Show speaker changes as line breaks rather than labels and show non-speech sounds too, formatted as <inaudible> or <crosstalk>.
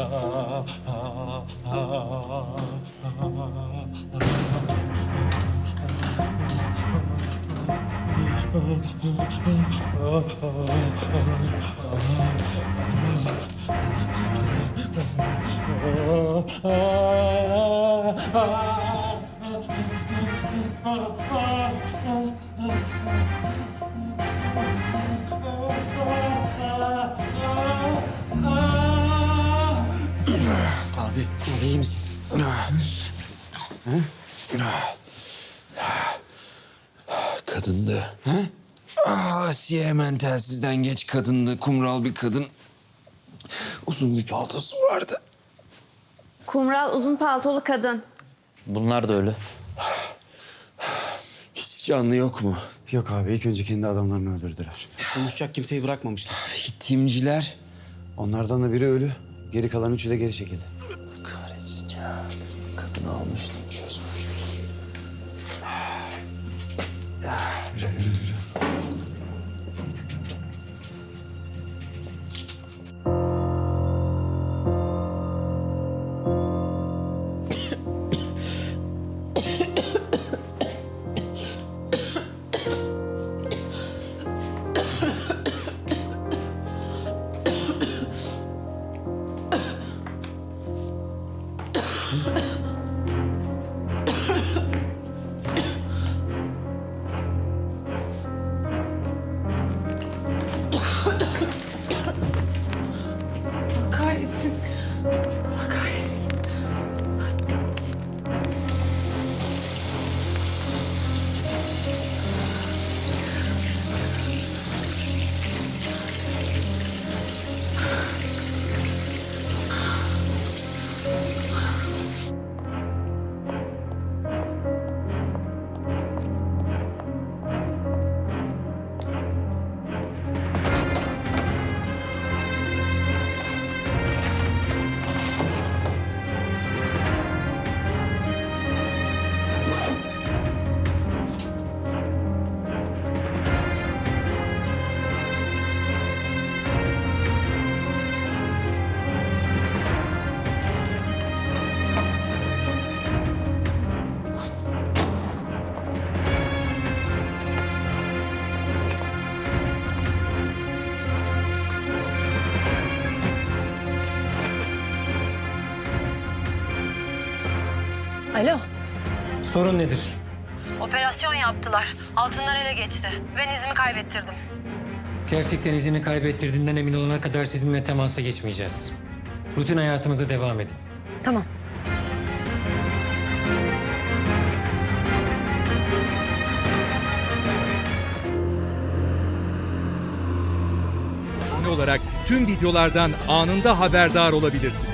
Ah Abi, abi iyi misin?
Kadındı. Ah, Asiye hemen telsizden geç kadındı. Kumral bir kadın. Uzun bir paltosu vardı.
Kumral uzun paltolu kadın.
Bunlar da öyle.
Hiç canlı yok mu?
Yok abi ilk önce kendi adamlarını öldürdüler.
Konuşacak kimseyi bırakmamışlar.
Timciler.
Onlardan da biri ölü. Geri kalan üçü de geri çekildi.
Kahretsin ya. Kadını almıştım çözmüştüm. <sighs>
Allah kahretsin. Allah kahretsin.
Alo.
Sorun nedir?
Operasyon yaptılar. Altınlar ele geçti. Ben izimi kaybettirdim.
Gerçekten izini kaybettirdiğinden emin olana kadar sizinle temasa geçmeyeceğiz. Rutin hayatımıza devam edin.
Tamam.
olarak tüm videolardan anında haberdar olabilirsiniz.